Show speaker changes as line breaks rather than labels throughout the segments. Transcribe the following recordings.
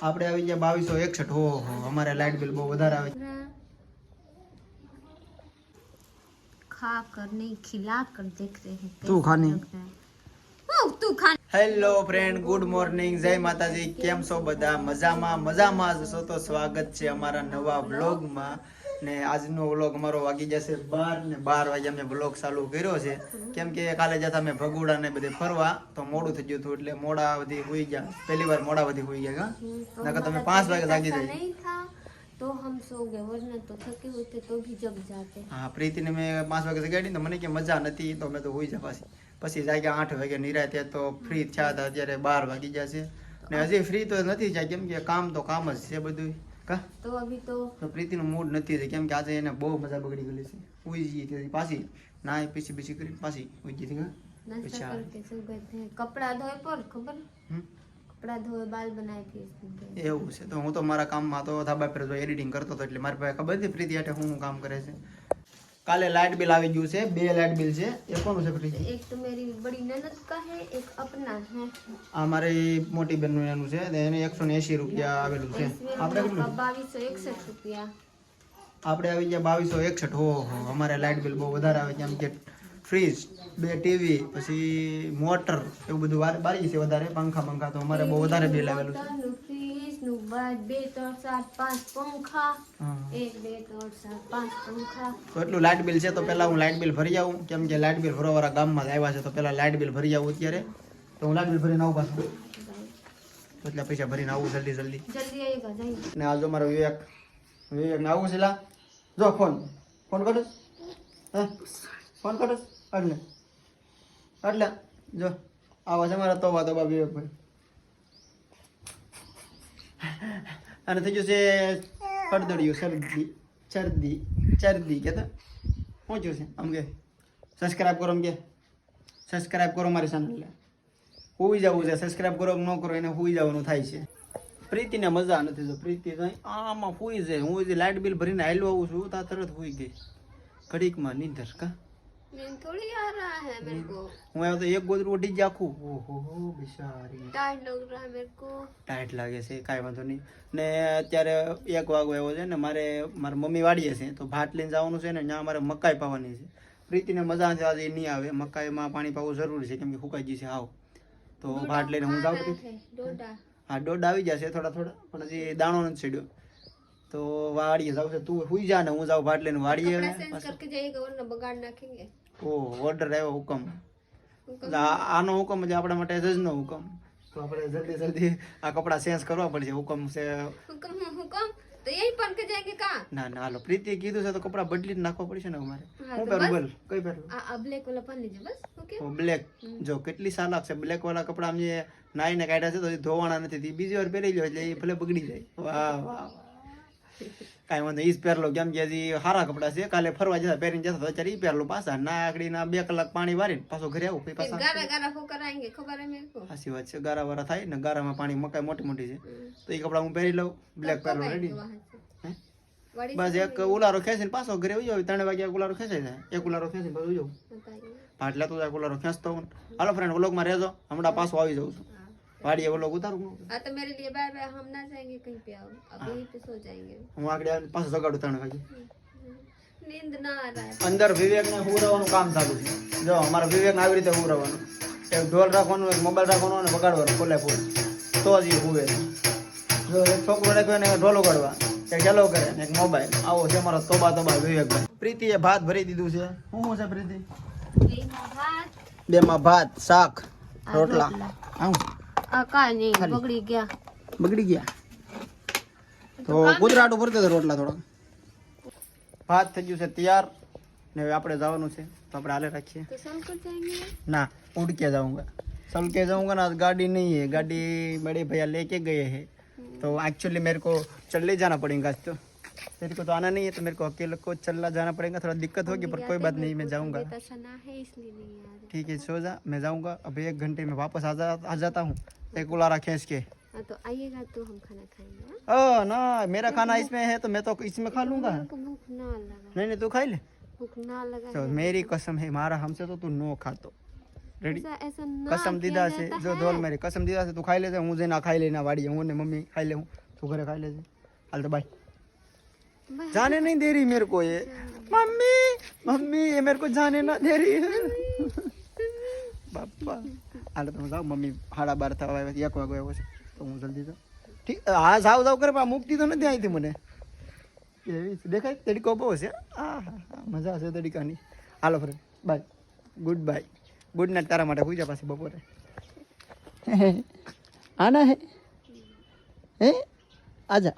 આપણે આવી ગયા બાવીસો એકસઠ હો અમારે લાઇટ બિલ બહુ વધારે આવે
ખા
હેલો ફ્રેન્ડ ગુડ મોર્નિંગ જય માતાજી કેમ છો બધા? મજામાં મજામાં છો તો સ્વાગત છે અમારા નવા વ્લોગમાં ને આજનો વ્લોગ અમારો વાગી જશે બાર ને બાર વાગે અમે વ્લોગ ચાલુ કર્યો છે. કેમ કે કાલે જતા અમે ભગુડા ને બધે ફરવા તો મોડું થઈ ગયું હતું એટલે મોડા બધી હોઈ ગયા. પહેલી વાર મોડા બધી હોઈ ગયા નકર તમે પાંચ વાગે જાગી જાય.
તો હમ સો ગયે વરના તો
હા પ્રીતિને મેં પાંચ વાગે જગાડી તો મને કે મજા નથી તો મેં તો હોઈ જવા પછી. જાગ્યા આઠ વાગે નિરાતે તો ફ્રી થયા હતા અત્યારે બાર વાગી ગયા છે. ને હજી ફ્રી તો નથી જાય કેમ કામ તો કામ જ છે બધું કા?
તો અભી તો
તો પ્રીતિનું મૂડ નથી થઈ કેમ કે આજે એને બહુ મજા બગડી ગયેલી છે. ઉઈ જઈએ ત્યાંથી પાછી. નાય પીછી પીછી કરી પાછી ઉઈ જઈએ કા?
પછી
કપડા
ધોય પર ખબર? કપડા ધોય બાલ બનાવી
એવું છે. તો હું તો મારા કામમાં તો ધાબા પર જો એડિટિંગ કરતો હતો એટલે મારી પાસે ખબર હતી પ્રીતિ આટે હું કામ કરે છે. કાલે લાઇટ બિલ આવી ગયું છે બે લાઇટ બિલ છે એ કોનું છે પ્રીતિ
એક તો મારી બડી નનદ કા હે એક અપના હે.
આ મારી મોટી બેનનું એનું છે એને 180 રૂપિયા આવેલું છે. આપણે કેટલું?
2261 રૂપિયા.
આપણે આવી ગયા 2261 હો હો અમારે લાઇટ બિલ બહુ વધારે આવે છે એમ કે ફ્રીજ બે ટીવી પછી મોટર એવું બધું બારી છે વધારે પંખા પંખા તો અમારે બહુ વધારે બિલ આવેલું છે.
બે ત્રણ
એટલું લાઇટ બિલ છે તો પહેલા હું લાઇટ બિલ ભરી આવું. કેમ કે લાઈટ બિલ ભરવાવાળા ગામમાં આવ્યા છે તો પહેલા લાઈટ બિલ ભરી આવું અત્યારે. તો હું લાઇટ બિલ ભરીને આવું પાછું. એટલા પૈસા ભરીને આવું જલ્દી જલ્દી. ને આ જો મારો વિવેક. વિવેક ને આવું છે જો ફોન. ફોન કરું હે? ફોન કરું એટલે. એટલે. જો. આવા છે મારા તોબા તોબા વિવેકભાઈ. અને થઈ છે હળદડિયું શરદી શરદી શરદી કે શું છે, આમ કે સબસ્ક્રાઈબ કરો, આમ કે સબસ્ક્રાઈબ કરો મારી ચેનલને હોઈ જવું છે સબસ્ક્રાઈબ કરો, ન કરો, એને હોઈ જવાનું થાય છે. પ્રીતિને મજા નથી જો, પ્રીતિ આમાં હુઈ જાય. હું જે લાઇટ બિલ ભરીને હાલ્યો આવું છું તા તરત હોઈ ગઈ. ઘડીકમાં નીંદર, કા?
थोड़ी आ रहा है मेरे को
હું આવ્યો તો એક ગોદરું ઉઠી જ આખું ઓહો હો બિચારી
टाइट लग रहा है मेरे को
ટાઈટ લાગે છે કાંઈ વાંધો નહીં ને અત્યારે એક વાગો એવો છે ને મારે મારા મમ્મી વાડીએ છે તો ભાત લઈને જવાનું છે ને ત્યાં મારે મકાઈ પાવાની છે પ્રીતિને મજા નથી આજે નહીં આવે મકાઈમાં પાણી પાવું જરૂરી છે કેમ કે ફૂકાઈ જશે હાવ તો ભાત લઈને હું જાઉં પ્રીતિ
है डोडा
હા દોઢ આવી જશે થોડા થોડા પણ હજી દાણો નથી છેડ્યો તો વાડીએ જાવ છે. તું હુઈ જા ને હું જાવ ભાટ ને વાડીએ.
કરકે જઈએ કે ઓરને બગાડ નાખેંગે
ઓ ઓર્ડર આવ્યો હુકમ. આનો હુકમ એટલે આપણા માટે જજનો હુકમ. તો આપણે જલ્દી જલ્દી આ કપડા ચેન્જ કરવા પડશે. હુકમ છે.
હુકમ હુકમ? તો એ પણ કે જાય કે કા?
ના ના હાલો. પ્રીતિએ કીધું છે તો કપડા બદલી જ નાખવા પડશે ને અમારે.
હું
પહેરું? બોલ કઈ પહેરું?
આ બ્લેક વાળા પહેરી લેજો બસ. ઓકે
બ્લેક જો કેટલી સાલાક છે. બ્લેક વાળા કપડા અમે નાઈને કાઢ્યા છે તો ધોવાના નથી. બીજી વાર પહેરી લ્યો એટલે એ ભલે બગડી જાય. વાહ વાહ. કાંઈ વાંધો ઈ પહેરલો કેમ કે હજી સારા કપડા છે. કાલે ફરવા જતા પહેરીને જતા અત્યારે ઈ પહેરલો પાછા. ના આગળી ના બે કલાક પાણી વારી પાછો ઘરે આવું પછી પાછા સાચી વાત છે. ગારા વારા થાય ને ગારામાં પાણી મકાઈ મોટી મોટી છે. તો એ કપડા હું પહેરી લઉં. બ્લેક પહેરલો રેડી બસ એક ઉલારો ખેંચીને પાછો ઘરે ઉજો ત્રણ વાગ્યા ઉલારો ખેંચાઈ જાય. એક ઉલારો ખેંચીને પાછો ઉજો ભાટલા તો ઉલારો ખેંચતો હું. હાલો ફ્રેન્ડ વ્લોગમાં રહેજો. હમણાં પાછો આવી જાઉં છું.
हाँ
વાડીએ વ્લોગ ઉતારું હું.
हाँ तो मेरे लिए बाय बाय हम ना जाएंगे कहीं पे आओ अब यहीं पे सो जाएंगे
હું આગળ આવીને પાછો જગાડું ત્રણ વાગે
नींद ना आ रहा है
અંદર વિવેકને હુરવાનું કામ ચાલુ છે જો અમારા વિવેકને આવી રીતે હુરવાનું એક ઢોલ રાખવાનું એક મોબાઈલ રાખવાનો અને વગાડવાનું ખોલે ફૂલ તો જ એ હુવે છે. જો એક છોકરો રાખ્યો ને ઢોલ વગાડવા એક હેલો કરે ને એક મોબાઈલ આવો છે અમારો તોબા તોબા વિવેકભાઈ પ્રીતિએ ભાત ભરી દીધું છે શું શું છે પ્રીતિ
यही भात
બેમાં ભાત શાક રોટલા
રોટલા.
આવું
आ का नहीं
खाली।
बगड़ी गया
બગડી ગયા તો કુદરાટું ભરતો હતો રોટલા થોડા ભાત થઈ ગયું છે તૈયાર ને હવે આપણે જવાનું છે તો આપણે હાલે રાખીએ
तो सब कर जाएंगे
ना उड़ के जाऊंगा चल के जाऊंगा ना गाड़ी नहीं है गाड़ी बड़े भैया लेके गए हैं तो एक्चुअली मेरे को चलने जाना पड़ेगा आज तो मेरे को तो आना नहीं है तो मेरे को अकेले को चलना जाना पड़ेगा थोड़ा दिक्कत होगी पर कोई बात नहीं मैं जाऊँगा। ठीक है सो जा मैं जाऊँगा अभी एक घंटे में वापस आ जाता हूँ। एक उलारा खींच के
तो आइएगा तो हम खाना खाएँगे
ओ ना मेरा खाना इसमें है तो मैं तो इसमें खा लूँगा।
लूँगा।
नहीं नहीं तू खाई ले। तो मेरी कसम है मारा हमसे तो तू नो खा तो।
रेडी
कसम दीदा से जो धोल मेरी कसम दीदा से तू खाई ले मुझे ना खाई लेना वाड़ी हूँ मम्मी खाई ले तू घरे खाई ले हाल तो
बाय
जाने नहीं दे रही मेरे को ये मम्मी मम्मी ये मेरे को जाने ना दे रही है બાપા હાલ તમે જાઓ મમ્મી સાડા બાર થવા આવ્યા એક વાગો આવ્યો છે તો હું જલ્દી જાઉં ઠીક હા જાવ જાવ કરે પણ આ મૂકતી તો નથી અહીંથી મને એવી છે. દેખાય તડકો બહુ છે હા હા હા મજા આવશે તડકાની hello friend bye good bye good night તારા માટે પૂજા પાસે બપોરે આના હે હે આજા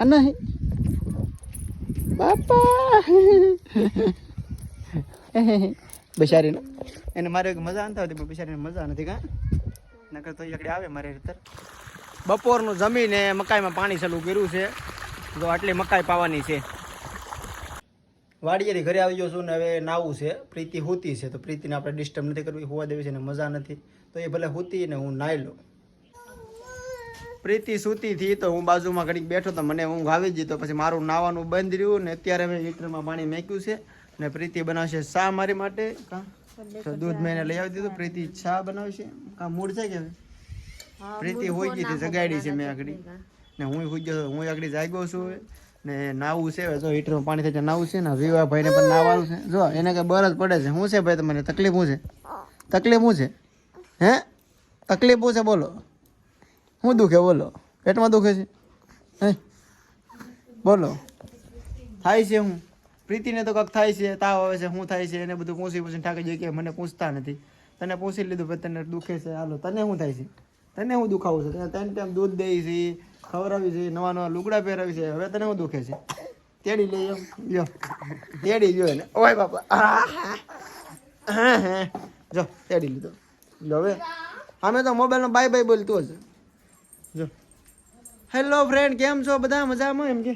આના હે બાપા. બિચારીને એને મારે મજા નથી આવતી પણ બિચારીને મજા નથી કાં? નકર તો એકડે આવે મારે રીતર બપોરનું જમીને મકાઈમાં પાણી ચાલુ કર્યું છે. તો આટલી મકાઈ પાવાની છે. વાડીએથી ઘરે આવી ગયો છું ને હવે નાવું છે. પ્રીતિ હોતી છે તો પ્રીતિને આપણે ડિસ્ટર્બ નથી કરવી હોવા દેવી છે ને મજા નથી. તો એ ભલે હોતી ને હું નાઈ લઉં પ્રીતિ સૂતીથી તો હું બાજુમાં ઘડીક બેઠો તો મને ઊંઘ આવી જઈ પછી મારું નાવાનું બંધ રહ્યું ને અત્યારે મેં હીટરમાં પાણી મેક્યું છે ને પ્રીતિ બનાવશે શા મારી માટે? તો દૂધ મેં લઈ આવી દીધું. પ્રીતિ શા બનાવશે? કા મૂડ છે કે પ્રીતિ હોઈ ગઈ જગાડી છે મેં આગળ. ને હું હોઈ ગયો હું આગળ જાગ્યો છું ને નાવું છે જો હીટરમાં પાણી થાય નાવું છે ને વિવાહ ભાઈને પણ નાવાનું છે. જો એને કંઈ બર પડે છે. શું છે ભાઈ તમને તકલીફ શું છે? તકલીફ શું છે? હે? તકલીફ શું છે? બોલો. શું દુખે? બોલો. પેટમાં દુખે છે? હે? બોલો. થાય છે હું. પ્રીતિને તો કંઈક થાય છે, તાવ આવે છે શું થાય છે, એને બધું પૂછી પૂછીને ઠાકી જાય કે મને પૂછતા નથી. તને પૂછી લીધું ભાઈ તને દુખે છે. હાલો, તને શું થાય છે? તને શું દુખાવું છે? તને ત્રણ ટાઈમ દૂધ દઈ છે, ખવડાવી છે, નવા નવા લુગડા પહેરાવી છે. હવે તને શું દુખે છે? તેડી લઈ લ્યો તેડી લ્યો એને. ઓય બાપા. હા હા. જો, તેડી લીધો. લો હવે. અમે તો મોબાઈલનો બાય બાય બોલતું જ. જો. હેલો ફ્રેન્ડ કેમ છો? બધા મજામાં એમ કે?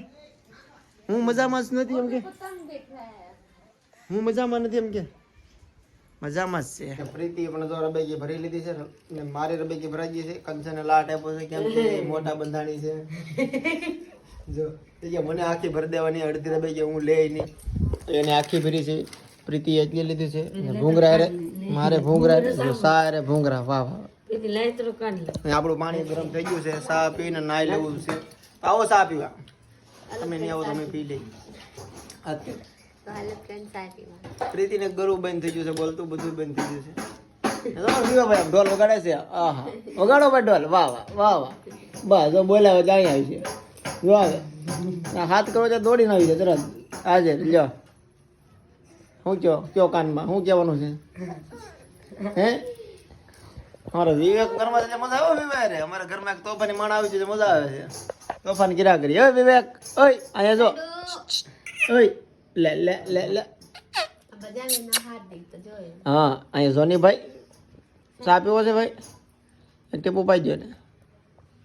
હું મજામાં જ નથી એમ કે? હું મજામાં નથી એમ કે? મજામાં જ છે. પ્રીતિ પણ જો રબેકી ભરી લીધી છે ને મારી રબેકી ભરાઈ ગઈ છે. કંચને લાટ આપ્યો છે, કેમ કે મોટા બંધાણી છે. જો, એ કે મને આખી ભરી દેવાની અડધી રબેકી હું લે નહીં. એને આખી ભરી છે. પ્રીતિ એટલી લીધી છે. ભૂંગરા મારે ભૂંગરા સારે ભૂંગરા, વાહ વાહ. આપણું પાણી ગરમ થઈ ગયું છે સા પીને નાઈ લેવું છે. આવો સા પીવા. તમે નહીં આવો તમે પી
લઈ.
પ્રીતિને ગરુ બંધ થઈ ગયું છે બોલતું બધું બંધ થઈ ગયું છે. જો ભાઈ આમ ઢોલ વગાડે છે? આહા વગાડો ભાઈ ઢોલ. વાહ વાહ વાહ વાહ. બસ જો બોલાવે તો અહીં આવી છે. જો આવે હાથ કરો તો દોડીને આવી છે તરત. આજે લ્યો શું કયો? કયો કાનમાં? શું કહેવાનું છે? હે? મારે વિવેક ઘરમાં એટલે મજા આવે વિવેક રે. ઘરમાં એક તોફાની માણ આવી છે મજા આવે છે. તોફાન ગિરા કરી. ઓય વિવેક ઓય અહીંયા જો. ઓય લે લે લે લે. હા અહીંયા જોની ભાઈ. ચા પીવો છે ભાઈ? ટેપો પાઈ ગયો ને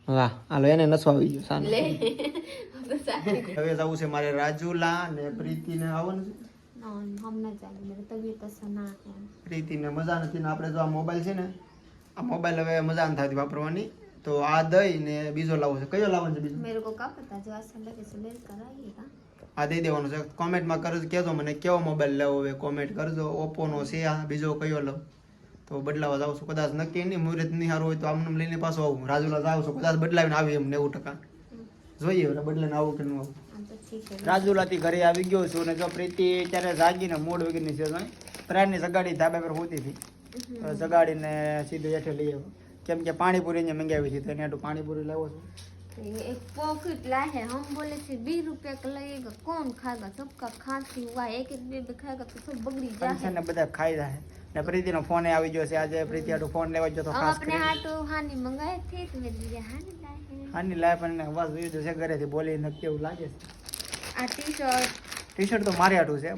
વાહ હાલો એને નસો આવી ગયો સાનું. હવે જવું છે મારે રાજુલા ને પ્રીતિને આવવાનું પ્રીતિને મજા નથી ને આપણે જો આ મોબાઈલ છે ને આ મોબાઈલ હવે મજા ન થતી વાપરવાની. તો આ દઈ ને બીજો લાવો છે. કયો લાવવાનો છે બીજો?
મેરે કો કા જો આ લગે છે મેલ કરાઈએગા
આ દઈ દેવાનો છે. કોમેન્ટમાં કરજો કહેજો મને કેવો મોબાઈલ લેવો હવે. કોમેન્ટ કરજો. ઓપ્પોનો છે આ બીજો કયો લઉં? તો બદલાવા જાવ છું. કદાચ નક્કી નહીં મુહૂર્ત નહીં સારું હોય તો આમને લઈને પાછો આવું. રાજુલા જાવ છું. કદાચ બદલાવીને આવી એમ નેવું ટકા. જોઈએ હવે બદલાને આવું કે ન આવું. રાજુલાથી ઘરે આવી ગયો છું ને જો પ્રીતિ ત્યારે જાગીને મૂળ વગરની છે પ્રાણની સગાડી ધાબા પર હોતી હતી. જગાડીને સીધો હેઠે લઈ આવ્યો કેમ કે પાણીપુરી ને મંગાવી છે તો એને આટલું પાણીપુરી લાવો છું.
એક પોકેટ લાહે હમ બોલે છે બી રૂપિયા કે લગેગા કોણ ખાગા સબકા ખાંસી હુઆ એક એક બે બે ખાગા તો
સબ બગડી
જાહે.
ને બધા ખાઈ જાહે. ને પ્રીતિ નો ફોન આવી ગયો છે આજે પ્રીતિ આટલું ફોન લેવા ગયો તો ખાસ કરી
આપણે હાટો હાની મંગાયથી તો મેં હાની લાહે.
હાની લાહે પણ ને વાસ જોયું છે ઘરે થી બોલી ન કેવું લાગે છે.
આ ટી શર્ટ
ટી શર્ટ તો મારે આટું છે.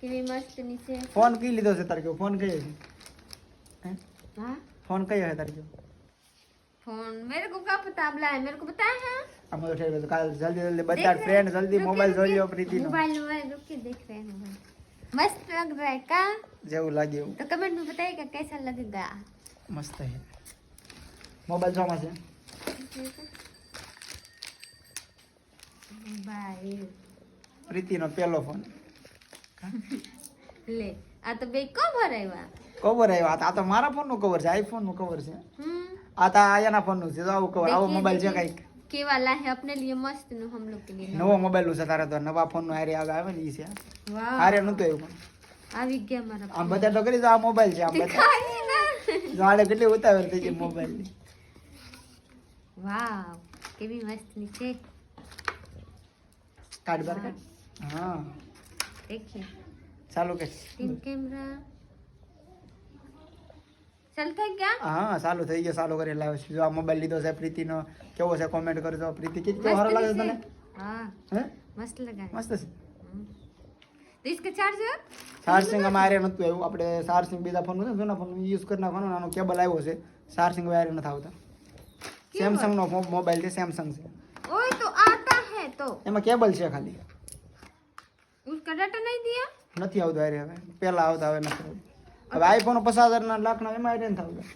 કેવી મસ્તની છે.
ફોન કી લીધો છે તાર કે ફોન કયો છે.
हाँ
ફોન કયો છે તારે કયો
फोन मेरे को क्या पता आप लाए मेरे को बताया है
આમાં તો ઠેર ગયું. કાલ જલ્દી જલ્દી બધા ફ્રેન્ડ જલ્દી મોબાઈલ જોઈ લો પ્રીતિનો
मोबाइल मोबाइल रुक के देख रहे हैं मोबाइल मस्त लग रहा है का
જેવું લાગે એવું
तो कमेंट में बताइएगा कैसा लगेगा
મસ્ત છે મોબાઈલ જોમાં છે
મોબાઈલ
પ્રીતિનો પહેલો ફોન
લે આ તો બે કો ભરાવ્યા
કવર આવ્યો આ તો મારા ફોનનું કવર છે આઈફોનનું કવર છે. આ તો આયાના ફોનનું છે તો આવું કવર આવો મોબાઈલ છે કંઈક.
કેવા લાહે અપને લીએ મસ્તનું હમ લોગ કે લીએ
નવો મોબાઈલ છે તારે તો નવા ફોનનું હારે આવે આવે ને ઈ છે.
વાહ.
હારે નતો એવું
આવી ગયા મારા
આમ બધા તો કરી તો આ મોબાઈલ છે આમ બધા. ગાડે કેટલી ઉતાવળ થઈ છે મોબાઈલની.
વાવ કેવી મસ્તની છે.
કાર્ડ બાર હા.
દેખીએ
ચાલુ કે
ટીમ કેમેરા ચાલુ થઈ ગયા?
હા ચાલુ થઈ ગયા ચાલુ કરી લાવ્યો છે. આ મોબાઈલ લીધો છે પ્રીતિનો. કેવો છે કોમેન્ટ કરજો. પ્રીતિ કે કેવો સારો લાગે તને? હા.
હે?
મસ્ત લાગે મસ્ત આવ્યું. આપણે ચાર્જિંગ બીજા ફોન હતો ફોન યુઝ કરી નાખવાનો નાનો કેબલ આવ્યો છે. ચાર્જિંગ વાયર નથી આવતા. સેમસંગ નો મોબાઈલ છે સેમસંગ છે. એમાં કેબલ છે ખાલી. નથી આવતો હવે. પહેલા આવતા હવે નથી હવે આઈફોન પચાસ હજારના લાખના એમાં આઈડિયા થાવ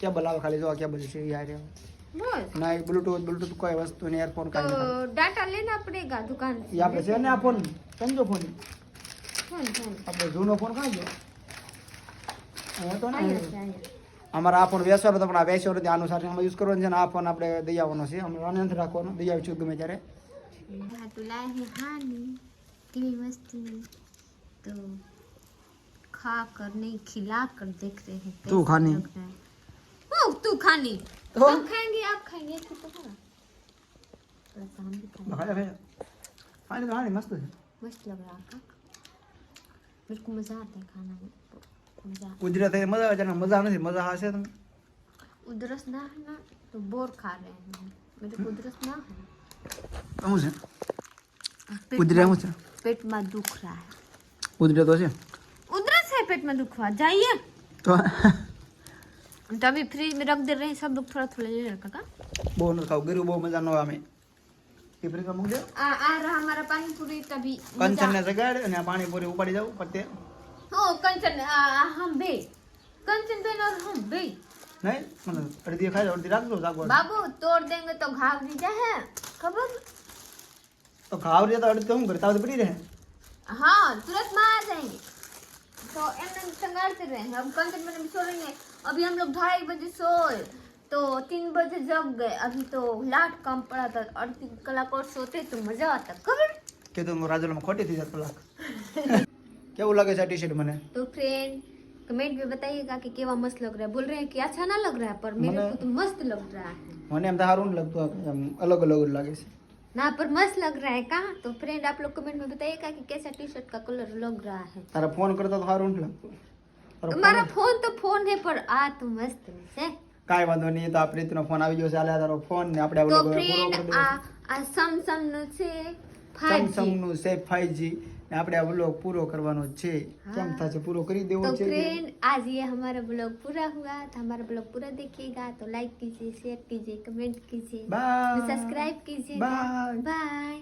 કેબલ આવે ખાલી જો કેબલ છે એ
આઈડિયા
ના એ બ્લુટૂથ બ્લુટૂથ કોઈ વસ્તુ ને એરફોન કાઈ
ડાટા લેના પડેગા દુકાન
થી આપણે છે ને આ ફોન સમજો ફોન
ફોન ફોન
આપણે જૂનો ફોન કાઈ ગયો હું તો ના અમારા આ ફોન વેચવાનો તો પણ આ વેચવાનો ત્યાં અનુસાર અમે યુઝ કરવાનો છે ને આ ફોન આપણે દઈ આવવાનો છે અમે આનંદ રાખવાનો દઈ આવીશું ગમે ત્યારે
હા તો લાહી હાની કેવી વસ્તુ તો खा नहीं खिला देख रहे हैं
तू खानी।
तू खानी।
तो?
हम खाएँगे आप खाएँगे तो खाएँगे
मस्त है।
मस्त लग रहा है मेरे को मज़ा आता है खाना। में मज़ा
है। मज़ा आ जाना। मज़ा आने से मज़ा आ से तुम तो।
उधरस ना है ना तो बोर खा रहे हैं मेरे को हम्म। उधरस ना है। हम
से?
उधर
हम से
पेट में दुख रहा है।
उधर
तो जाइए पेट में दुखवा जाइए। तो तभी अभी फ्रिज में रख दे रहे हैं सब लोग थोड़ा थोड़ा ले रखा का।
वो न खाओ गिरो वो मज़ा नो आमे ये फ्रिज में मुझे
आ आ रहा हमारा पानी पूरी तभी
कंचन ने सगाड़ ने पानी पूरी उपाड़ी जाओ पत्ते।
हो कंचन हम बे कंचन बे और हम बे
नहीं मतलब अर्धी खाए और रख दो जागो।
बाबू तोड़ देंगे तो घाव नहीं जाए। खबर?
तो घाव रहे तो अड़ते तो हम घर ताव पड़ी रहे।
हाँ तुरंत मार देंगे। तो एम संगाड़ते रहे हम कंचन में भी सो रहे हैं अभी हम लोग ढाई बजे सोए तो तीन बजे जग गए अभी तो लाट कम पड़ा था अड़तीस कलाक और सोते तो मजा आता खबर
કે તો રાજુલામાં ખોટી થઈ જાય કલાક કેવું લાગે છે આ ટી શર્ટ મને
तो फ्रेंड कमेंट में बताइएगा कि केवा मस्त लग रहा है बोल रहे हैं कि अच्छा ना लग रहा है पर मेरे
मने-
को तो मस्त लग रहा है
મને એમ તો સારું નહીં લાગતું આ એમ અલગ અલગ જ લાગે છે
ना पर मस्त लग रहा है कहाँ तो फ्रेंड आप लोग कमेंट में बताइएगा कि कैसा टी शर्ट का कलर लग रहा है
તારા ફોન કરતા તો સારું નથી લાગતું તારો
तुम्हारा
ફોન
फोन तो फोन है पर आ तो मस्त है
કાંઈ વાંધો નહીં એ તો આ પ્રીતિનો ફોન આવી ગયો છે આલે આ તારો ફોન ને આપણે આ
तो
લોકો પૂરો
फ्रेंड
કરી
आ आ सैमसंग नो से 5G
સેમસંગ નું છે 5G ને આપણે આ વ્લોગ પૂરો કરવાનો છે કેમ
हाँ।
થશે પૂરો કરી દેવો
तो
છે કે?
फ्रेंड आज ये हमारा ब्लॉग पूरा हुआ तो हमारा ब्लॉग पूरा देखिएगा तो लाइक कीजिए शेयर कीजिए कमेंट कीजिए
Bye.
सब्सक्राइब कीजिए
Bye.
बाय